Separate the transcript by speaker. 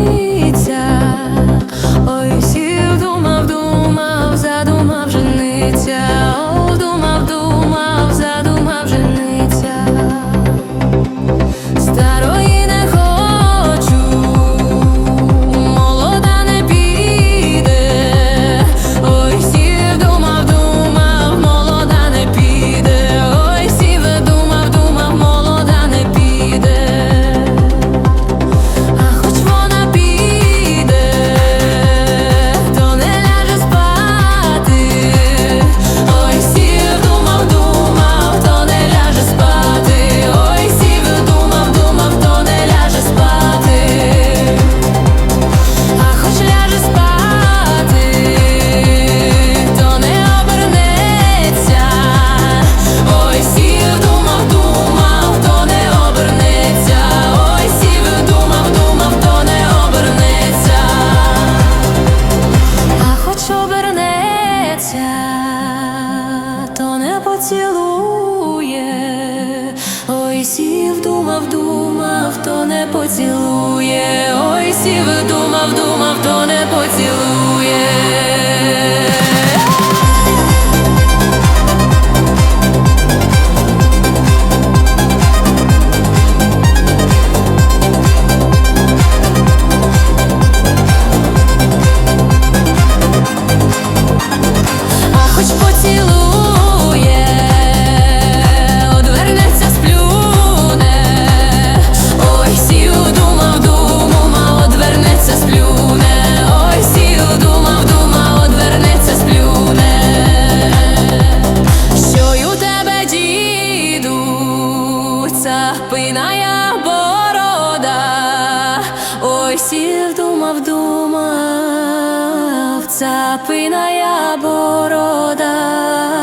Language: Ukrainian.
Speaker 1: you. Сів, думав, думав, то не поцілує, ой, сів, думав, думав, то не поцілує. сів, думав, думав, цапина я борода.